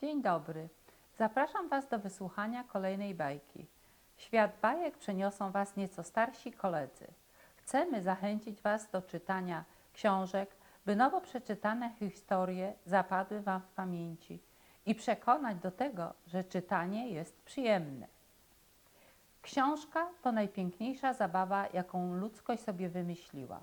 Dzień dobry. Zapraszam Was do wysłuchania kolejnej bajki. Świat bajek przeniosą Was nieco starsi koledzy. Chcemy zachęcić Was do czytania książek, by nowo przeczytane historie zapadły Wam w pamięci i przekonać do tego, że czytanie jest przyjemne. Książka to najpiękniejsza zabawa, jaką ludzkość sobie wymyśliła.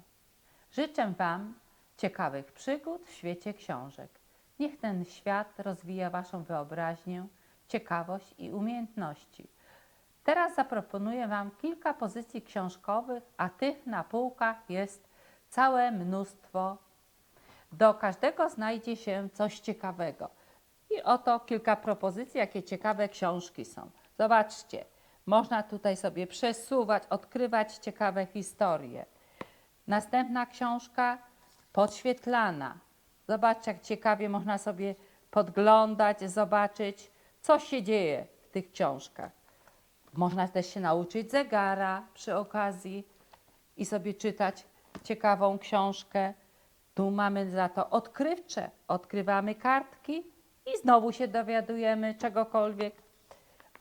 Życzę Wam ciekawych przygód w świecie książek. Niech ten świat rozwija Waszą wyobraźnię, ciekawość i umiejętności. Teraz zaproponuję Wam kilka pozycji książkowych, a tych na półkach jest całe mnóstwo. Do każdego znajdzie się coś ciekawego. I oto kilka propozycji, jakie ciekawe książki są. Zobaczcie, można tutaj sobie przesuwać, odkrywać ciekawe historie. Następna książka podświetlana. Zobaczcie, jak ciekawie można sobie podglądać, zobaczyć, co się dzieje w tych książkach. Można też się nauczyć zegara przy okazji i sobie czytać ciekawą książkę. Tu mamy za to odkrywcze. Odkrywamy kartki i znowu się dowiadujemy czegokolwiek.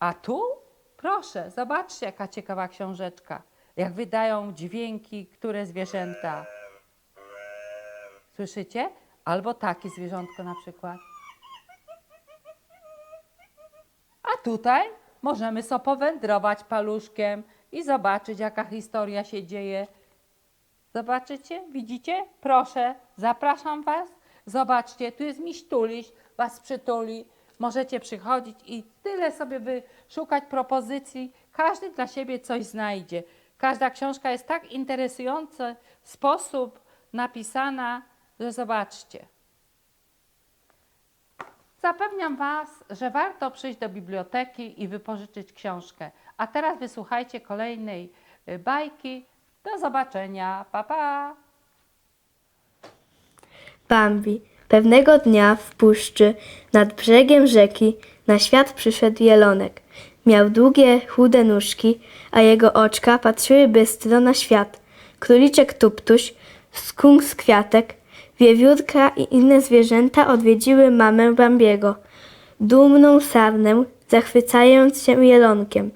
A tu, proszę, zobaczcie, jaka ciekawa książeczka. Jak wydają dźwięki, które zwierzęta. Słyszycie? Albo takie zwierzątko na przykład. A tutaj możemy sobie powędrować paluszkiem i zobaczyć, jaka historia się dzieje. Zobaczycie? Widzicie? Proszę, zapraszam Was. Zobaczcie, tu jest miś tuliś, Was przytuli. Możecie przychodzić i tyle sobie wyszukać propozycji. Każdy dla siebie coś znajdzie. Każda książka jest tak interesujący sposób napisana, że zobaczcie. Zapewniam Was, że warto przyjść do biblioteki i wypożyczyć książkę. A teraz wysłuchajcie kolejnej y, bajki. Do zobaczenia. Pa, pa. Bambi. Pewnego dnia w puszczy, nad brzegiem rzeki, na świat przyszedł jelonek. Miał długie, chude nóżki, a jego oczka patrzyły bystro na świat. Króliczek Tuptuś, skunks Kwiatek, wiewiórka i inne zwierzęta odwiedziły mamę Bambiego. Dumną sarnę, zachwycając się jelonkiem.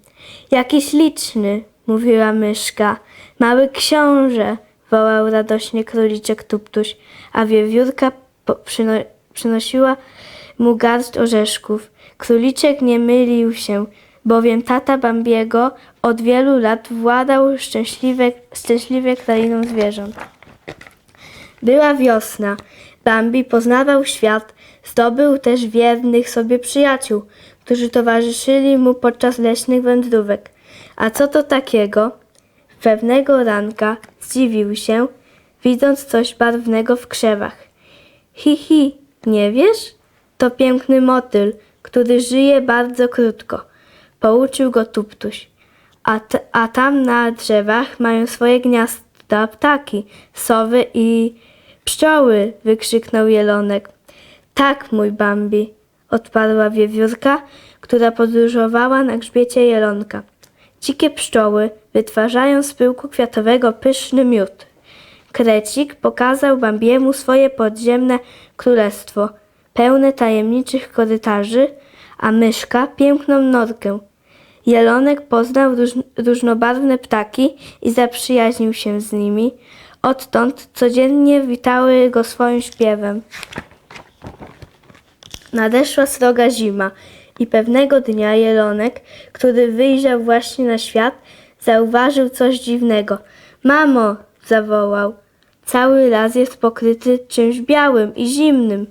Jaki śliczny, mówiła myszka. Mały książę, wołał radośnie króliczek Tuptuś, a wiewiórka przyno- przynosiła mu garść orzeszków. Króliczek nie mylił się, bowiem tata Bambiego od wielu lat władał szczęśliwe, szczęśliwie krainą zwierząt. Była wiosna. Bambi poznawał świat, zdobył też wiernych sobie przyjaciół, którzy towarzyszyli mu podczas leśnych wędrówek. A co to takiego? Pewnego ranka zdziwił się, widząc coś barwnego w krzewach. Hi, hi, nie wiesz? To piękny motyl, który żyje bardzo krótko. Pouczył go Tuptuś. A, a tam na drzewach mają swoje gniazda ptaki, sowy i pszczoły, wykrzyknął jelonek. Tak, mój Bambi, odparła wiewiórka, która podróżowała na grzbiecie jelonka. Dzikie pszczoły wytwarzają z pyłku kwiatowego pyszny miód. Krecik pokazał Bambiemu swoje podziemne królestwo, pełne tajemniczych korytarzy, a myszka piękną norkę. Jelonek poznał róż, różnobarwne ptaki i zaprzyjaźnił się z nimi. Odtąd codziennie witały go swoim śpiewem. Nadeszła sroga zima i pewnego dnia jelonek, który wyjrzał właśnie na świat, zauważył coś dziwnego. Mamo! zawołał. Cały las jest pokryty czymś białym i zimnym.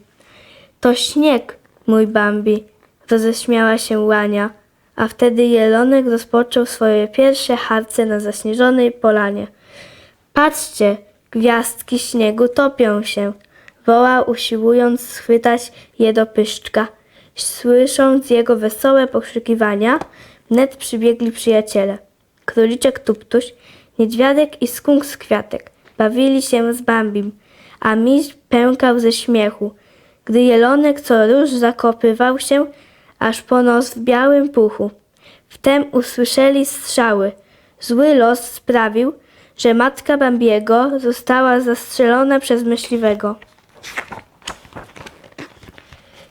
To śnieg, mój Bambi, roześmiała się łania, a wtedy jelonek rozpoczął swoje pierwsze harce na zaśnieżonej polanie. Patrzcie, gwiazdki śniegu topią się, wołał usiłując schwytać je do pyszczka. Słysząc jego wesołe pokrzykiwania, wnet przybiegli przyjaciele. Króliczek Tuptuś, niedźwiadek i skunks Kwiatek bawili się z Bambim, a miś pękał ze śmiechu, gdy jelonek co róż zakopywał się, aż po nos w białym puchu. Wtem usłyszeli strzały. Zły los sprawił, że matka Bambiego została zastrzelona przez myśliwego.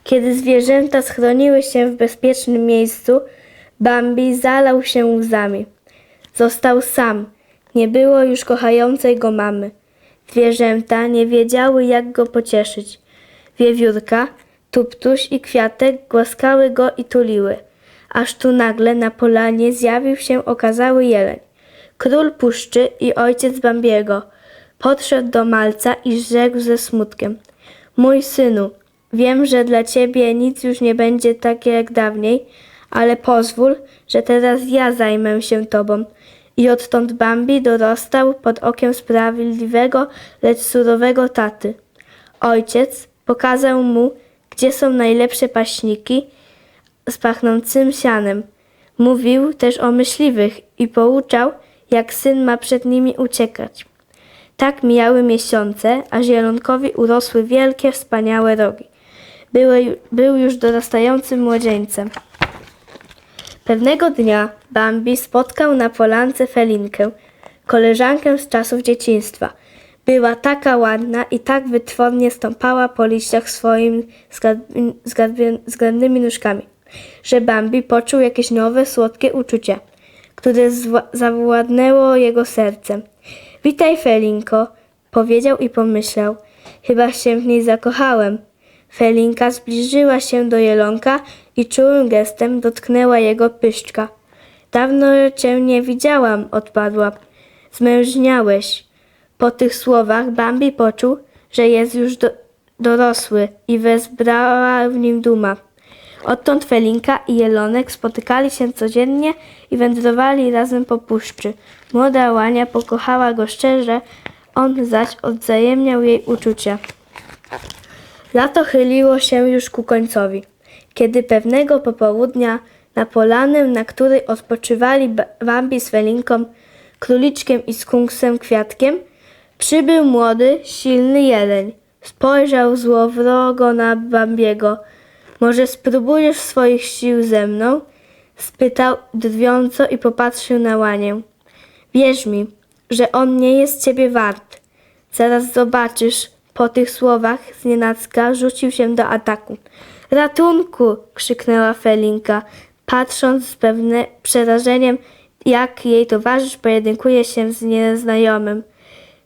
Kiedy zwierzęta schroniły się w bezpiecznym miejscu, Bambi zalał się łzami. Został sam. Nie było już kochającej go mamy. Zwierzęta nie wiedziały, jak go pocieszyć. Wiewiórka, Tuptuś i Kwiatek głaskały go i tuliły. Aż tu nagle na polanie zjawił się okazały jeleń. Król puszczy i ojciec Bambiego. Podszedł do malca i rzekł ze smutkiem. Mój synu, wiem, że dla ciebie nic już nie będzie takie jak dawniej, ale pozwól, że teraz ja zajmę się tobą. I odtąd Bambi dorastał pod okiem sprawiedliwego, lecz surowego taty. Ojciec pokazał mu, gdzie są najlepsze paśniki z pachnącym sianem. Mówił też o myśliwych i pouczał, jak syn ma przed nimi uciekać. Tak mijały miesiące, a zielonkowi urosły wielkie, wspaniałe rogi. Były, był już dorastającym młodzieńcem. Pewnego dnia Bambi spotkał na polance Felinkę, koleżankę z czasów dzieciństwa. Była taka ładna i tak wytwornie stąpała po liściach swoimi zgrabnymi nóżkami, że Bambi poczuł jakieś nowe, słodkie uczucie, które zawładnęło jego sercem. Witaj, Felinko, powiedział i pomyślał. Chyba się w niej zakochałem. Felinka zbliżyła się do jelonka i czułym gestem dotknęła jego pyszczka. Dawno cię nie widziałam, odpadła. Zmężniałeś. Po tych słowach Bambi poczuł, że jest już do, dorosły i wezbrała w nim duma. Odtąd Felinka i Jelonek spotykali się codziennie i wędrowali razem po puszczy. Młoda łania pokochała go szczerze, on zaś odwzajemniał jej uczucia. Lato chyliło się już ku końcowi, kiedy pewnego popołudnia na polanę, na której odpoczywali Ba- Bambi z Felinką, króliczkiem i skunksem Kwiatkiem, przybył młody, silny jeleń. Spojrzał złowrogo na Bambiego. Może spróbujesz swoich sił ze mną? spytał drwiąco i popatrzył na łanię. Wierz mi, że on nie jest ciebie wart. Zaraz zobaczysz. Po tych słowach znienacka rzucił się do ataku. Ratunku! krzyknęła Felinka, patrząc z pewnym przerażeniem, jak jej towarzysz pojedynkuje się z nieznajomym.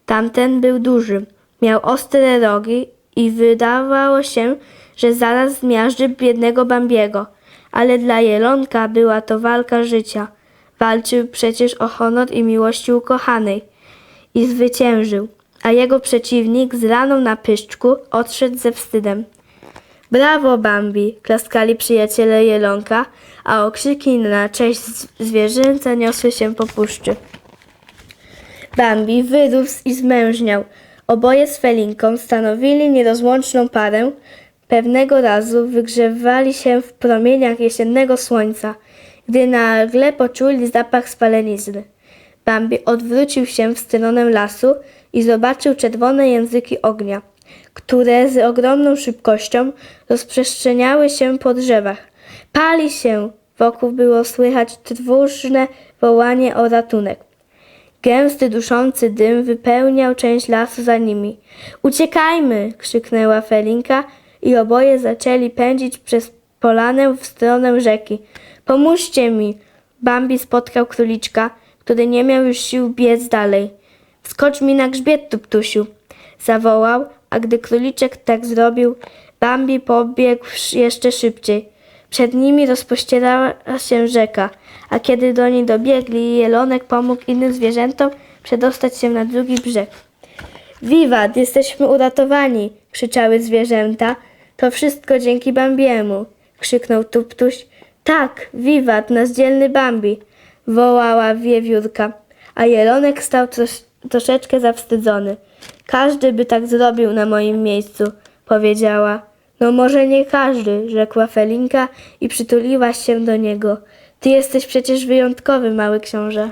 Tamten był duży, miał ostre rogi i wydawało się, że zaraz zmiażdży biednego Bambiego. Ale dla Jelonka była to walka życia. Walczył przecież o honor i miłości ukochanej i zwyciężył, a jego przeciwnik z raną na pyszczku odszedł ze wstydem. Brawo, Bambi! klaskali przyjaciele Jelonka, a okrzyki na cześć z- zwierzęcia niosły się po puszczy. Bambi wyrósł i zmężniał. Oboje z Felinką stanowili nierozłączną parę. Pewnego razu wygrzewali się w promieniach jesiennego słońca, gdy nagle poczuli zapach spalenizny. Bambi odwrócił się w stronę lasu i zobaczył czerwone języki ognia, które z ogromną szybkością rozprzestrzeniały się po drzewach. Pali się! Wokół było słychać trwóżne wołanie o ratunek. Gęsty, duszący dym wypełniał część lasu za nimi. Uciekajmy! krzyknęła Felinka i oboje zaczęli pędzić przez polanę w stronę rzeki. Pomóżcie mi! Bambi spotkał króliczka, który nie miał już sił biec dalej. Skocz mi na grzbiet, Tuptusiu! Zawołał, a gdy króliczek tak zrobił, Bambi pobiegł sz- jeszcze szybciej. Przed nimi rozpościerała się rzeka, a kiedy do niej dobiegli, Jelonek pomógł innym zwierzętom przedostać się na drugi brzeg. Wiwat, jesteśmy uratowani! krzyczały zwierzęta. To wszystko dzięki Bambiemu! krzyknął Tuptuś. Tak, wiwat, nasz dzielny Bambi! wołała wiewiórka, a Jelonek stał trosz, troszeczkę zawstydzony. Każdy by tak zrobił na moim miejscu, powiedziała. No może nie każdy, rzekła Felinka i przytuliła się do niego. Ty jesteś przecież wyjątkowy, mały książę.